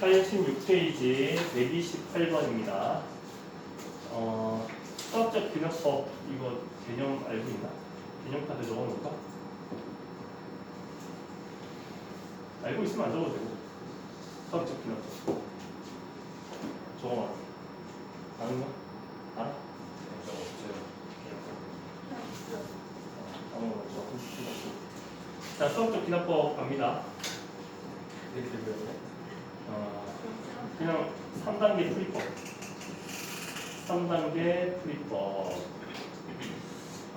86페이지 128번입니다. 어, 수학적 균형법 이거 개념 알고 있나? 개념 카드 적어놓을까? 알고 있으면 안 적어도 되고 수학적 균형법 적어놔 아는 거? 알아? 저 없어요. 아무거나 싶은 거 없고. 자 수학적 균형법 갑니다. 이렇게 배우네. 어, 그냥 3단계 풀이법. 3단계 풀이법.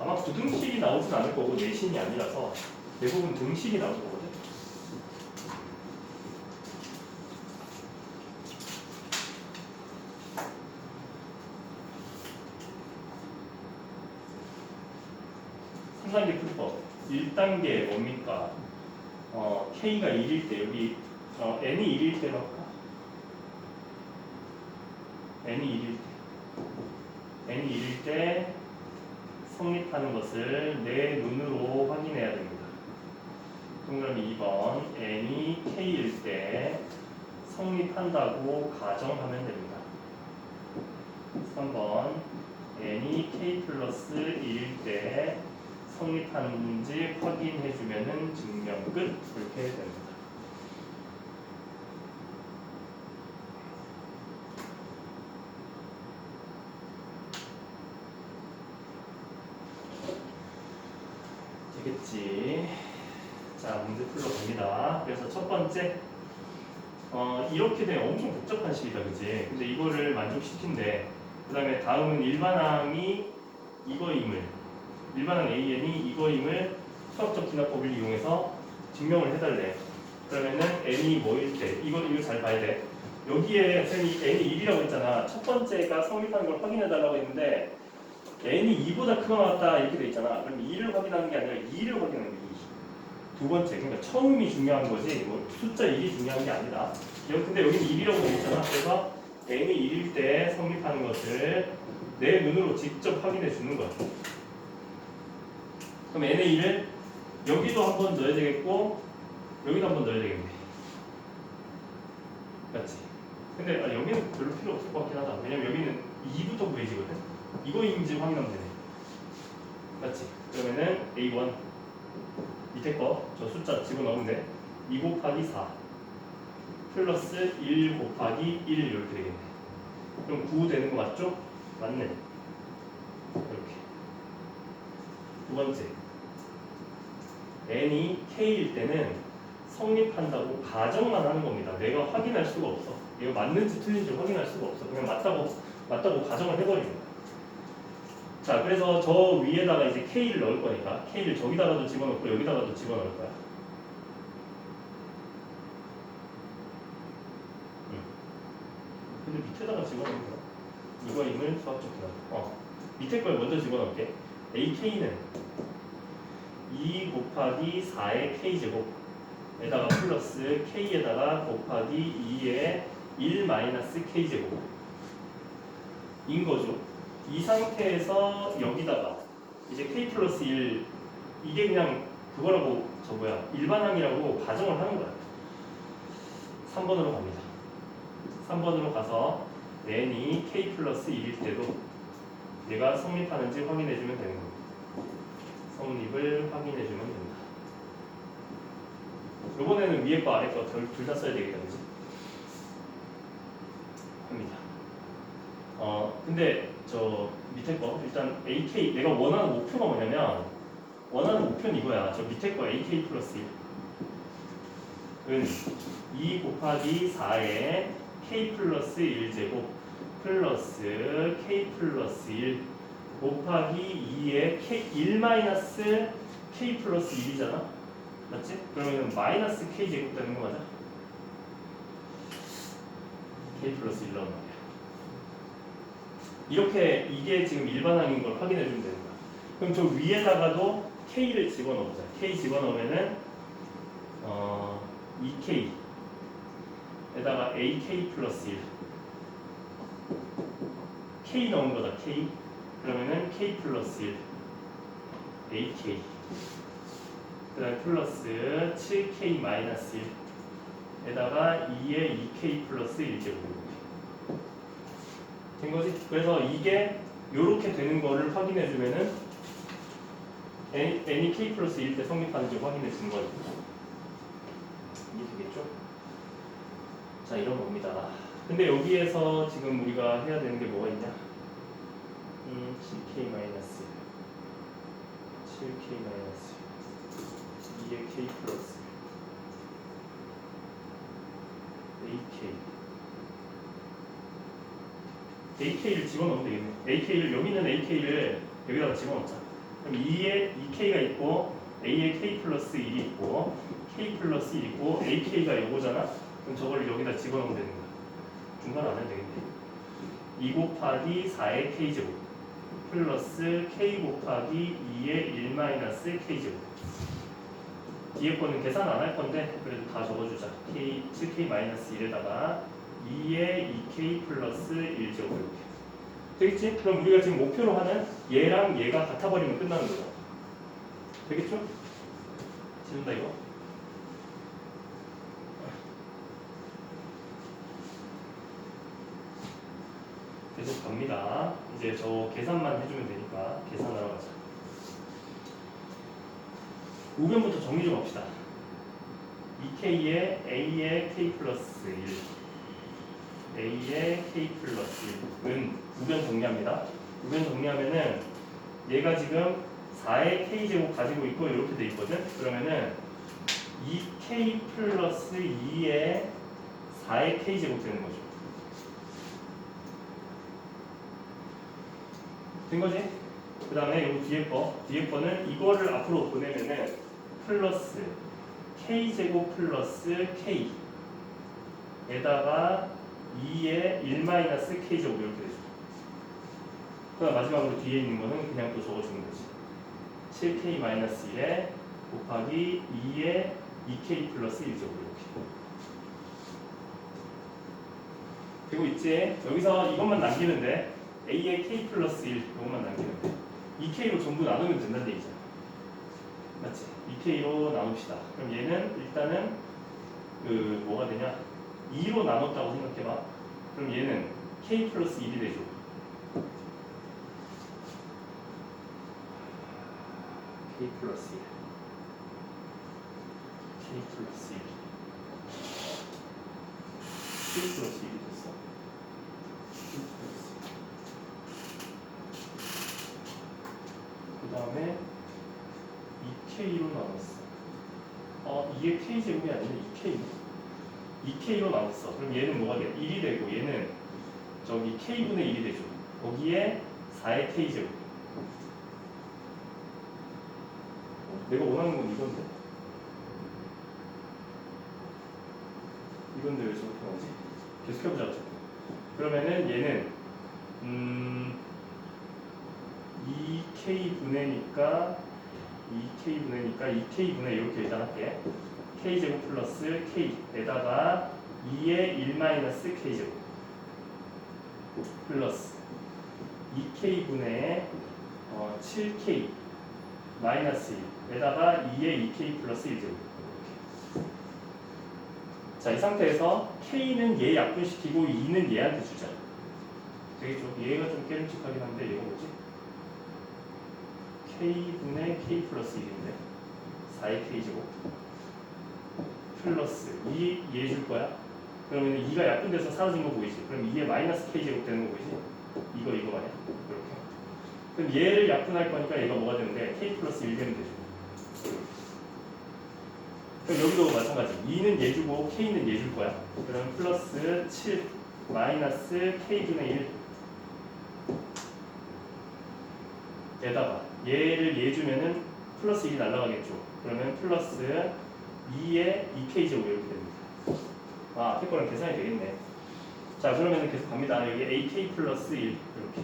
아마 부등식이 나오진 않을 거고 내신이 아니라서 대부분 등식이 나올 거거든. 삼단계 풀이법. 1단계 뭡니까? 어, K가 1일 때 여기 어, n이 1일 때로 할까? N이 1일 때 n이 1일 때 성립하는 것을 내 눈으로 확인해야 됩니다. 동그라미 2번 n이 k일 때 성립한다고 가정하면 됩니다. 3번 n이 k 플러스 1일 때 성립하는지 확인해주면 증명 끝 이렇게 됩니다. 되겠지. 자, 문제 풀러갑니다. 그래서 첫 번째, 어, 이렇게 되면 엄청 복잡한 식이다, 그지? 근데 이거를 만족시킨대. 그 다음에 다음은 일반항이 이거임을, 일반항 AN이 이거임을 수학적 기납법을 이용해서 증명을 해달래. 그러면은 n이 뭐일 때, 이거, 이거 잘 봐야 돼. 여기에 선생님이 n이 1이라고 했잖아. 첫 번째가 성립하는 걸 확인해달라고 했는데, n이 2보다 크거나 같다 이렇게 돼 있잖아. 그럼 2를 확인하는 게 아니라 2를 확인하는 게 2. 두 번째, 그러니까 처음이 중요한 거지, 뭐 숫자 1이 중요한 게 아니다. 근데 여기는 1이라고 돼 있잖아. 그래서 n이 1일 때 성립하는 것을 내 눈으로 직접 확인해 주는 거야. 그럼 n의 1을 여기도 한 번 넣어야 되겠고, 여기도 한 번 넣어야 되겠네. 맞지? 근데 아, 여기는 별로 필요 없을 것 같긴 하다. 왜냐면 여기는 2부터 구해지거든. 이거인지 확인하면 되네. 맞지? 그러면은 A1 밑에 거 저 숫자 집어넣으면 돼. 2 곱하기 4 플러스 1 곱하기 1 이렇게 되겠네. 그럼 9 되는 거 맞죠? 맞네. 이렇게. 두 번째. n이 k일 때는 성립한다고 가정만 하는 겁니다. 내가 확인할 수가 없어. 이거 맞는지 틀린지 확인할 수가 없어. 그냥 맞다고 맞다고 가정을 해버립니다. 자, 그래서 저 위에다가 이제 K를 넣을 거니까 K를 저기다가도 집어넣고 여기다가도 집어넣을 거야. 응. 근데 밑에다가 집어넣는 거야. 이거 임을 수학적 기능. 어. 밑에 걸 먼저 집어넣을게. AK는 2 곱하기 4의 K제곱 에다가 플러스 K에다가 곱하기 2의 1 마이너스 K제곱 인 거죠. 이 상태에서 여기다가 이제 k 플러스 1 이게 그냥 그거라고 저 뭐야 일반항이라고 가정을 하는 거야. 3번으로 갑니다. 3번으로 가서 n이 k 플러스 1일 때도 얘가 성립하는지 확인해 주면 되는 겁니다. 성립을 확인해 주면 됩니다. 이번에는 위에 거 아래 거 둘 다 써야 되겠다, 그지? 합니다. 어 근데 저 밑에 거 일단 AK 내가 원하는 목표가 뭐냐면 원하는 목표는 이거야. 저 밑에 거 AK 플러스 1은 2 곱하기 4의 K 플러스 1제곱 플러스 K 플러스 1 곱하기 2의 K 1 마이너스 K 플러스 1이잖아. 맞지? 그러면 마이너스 K 제곱 되는 거 맞아? K 플러스 1 넣으면 말이야. 이렇게 이게 지금 일반항인 걸 확인해 주면 거야. 그럼 저 위에다가도 K를 집어넣자. K 집어넣으면은 어 2K 에다가 AK 플러스 1 K 넣은 거다 K. 그러면은 K 플러스 1 AK 그 다음에 플러스 7K 마이너스 1 에다가 2의 2k 플러스 1제곱 된 거지? 그래서 이게 요렇게 되는 거를 확인해 주면은 n이 k 플러스 1 때 성립하는지 확인해 주는 거예요. 이게 되겠죠? 자 이런 겁니다. 근데 여기에서 지금 우리가 해야 되는 게 뭐가 있냐? 음, 7k 마이너스 7k 마이너스 2의 k 플러스 AK AK를 집어넣으면 되겠네. AK를 여기 있는 AK를 여기다가 집어넣자. 그럼 2에 2K가 있고 A에 K 플러스 1이 있고 K 플러스 1 있고 AK가 요거잖아. 그럼 저걸 여기다 집어넣으면 되는 거야. 중간 안 해도 되겠네. 2 곱하기 4의 K제곱 플러스 K 곱하기 2의 1 마이너스 K제곱 뒤에 거는 계산 안 할 건데 그래도 다 적어주자. K 7K 마이너스 1에다가 2의 2K 플러스 1제곱 이렇게. 되겠지? 그럼 우리가 지금 목표로 하는 얘랑 얘가 같아버리면 끝나는 거죠. 되겠죠? 지운다 이거. 계속 갑니다. 이제 저 계산만 해주면 되니까 계산하러 가자. 우변부터 정리 좀 합시다. 2K에 A에 K 플러스 1 A에 K 플러스 1은 우변 정리합니다. 우변 정리하면은 얘가 지금 4의 K제곱 가지고 있고 이렇게 돼 있거든. 그러면은 2K 플러스 2에 4의 K제곱 되는 거죠. 된 거지? 그 다음에 요 뒤에 거, 뒤에 거는 이거를 앞으로 보내면은 플러스 k제곱 플러스 k 에다가 2의 1 마이너스 k제곱 이렇게 되죠. 그다음 마지막으로 뒤에 있는 거는 그냥 또 적어주는 거지. 7k 마이너스 1에 곱하기 2의 2k 플러스 1제곱 이렇게. 되고 있지? 여기서 이것만 남기면 돼. a의 k 플러스 1 이것만 남기면 돼. 2k로 전부 나누면 된다는 얘기잖아. 맞지? 2k로 나눕시다. 그럼 얘는 일단은 그 뭐가 되냐? 2로 나눴다고 생각해봐. 그럼 얘는 k 플러스 1이 되죠. k 플러스 1. k 플러스 1. k 플러스 1이 됐어. k 플러스 1. 그 다음에 2K로 나눴어. 어, 이게 K제곱이 아니라 2K. 2K로 나눴어. 그럼 얘는 뭐가 돼? 1이 되고 얘는 저기 K분의 1이 되죠. 거기에 4의 K제곱. 어, 내가 원하는 건 이건데. 이건데 왜 저렇게 나오지? 계속 해보자. 그러면은 얘는 음 2K 분의니까 2K 분의니까 2K 분의 이렇게 일단 할게. K 제곱 플러스 K에다가 2의 1 마이너스 K 제곱 플러스 2K 분의 어, 7K 마이너스 1에다가 2의 2K 플러스 1 제곱. 자, 이 상태에서 K는 얘 약분시키고 2는 얘한테 주자. 되겠죠? 얘가 좀 깨름직하긴 한데 얘가 뭐지? K분의 K 플러스 1인데 4의 K제곱 플러스 2얘줄 거야? 그러면 2가 약분돼서 사라진 거 보이지? 그럼 2의 마이너스 K제곱 되는 거 보이지? 이거 이거 말이야 이렇게 그럼 얘를 약분할 거니까 얘가 뭐가 되는데 K 플러스 1 되면 되죠 그럼 여기도 마찬가지 2는 얘 주고 K는 얘줄 거야 그럼 플러스 7 마이너스 K분의 1 에다가 얘를 얘 주면은 플러스 1이 날라가겠죠. 그러면 플러스 2의 2k 제곱 이렇게 됩니다. 아, 거랑 계산이 되겠네. 자, 그러면 계속 갑니다. 여기 ak 플러스 1 이렇게.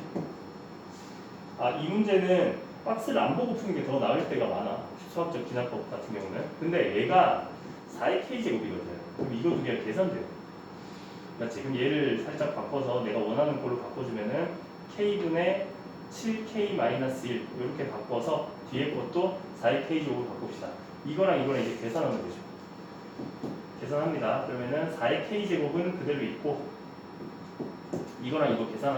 아, 이 문제는 박스를 안 보고 푸는 게 더 나을 때가 많아. 수학적 기납법 같은 경우는. 근데 얘가 4의 k 제곱이거든. 그럼 이거 두 개가 계산돼요. 맞지? 그럼 얘를 살짝 바꿔서 내가 원하는 걸로 바꿔주면은 k분의 7k-1 이렇게 바꿔서 뒤에 것도 4의 k 제곱으로 바꿉시다. 이거랑 이거랑 이제 계산하면 되죠. 계산합니다. 그러면은 4의 k제곱은 그대로 있고 이거랑 이거 계산하면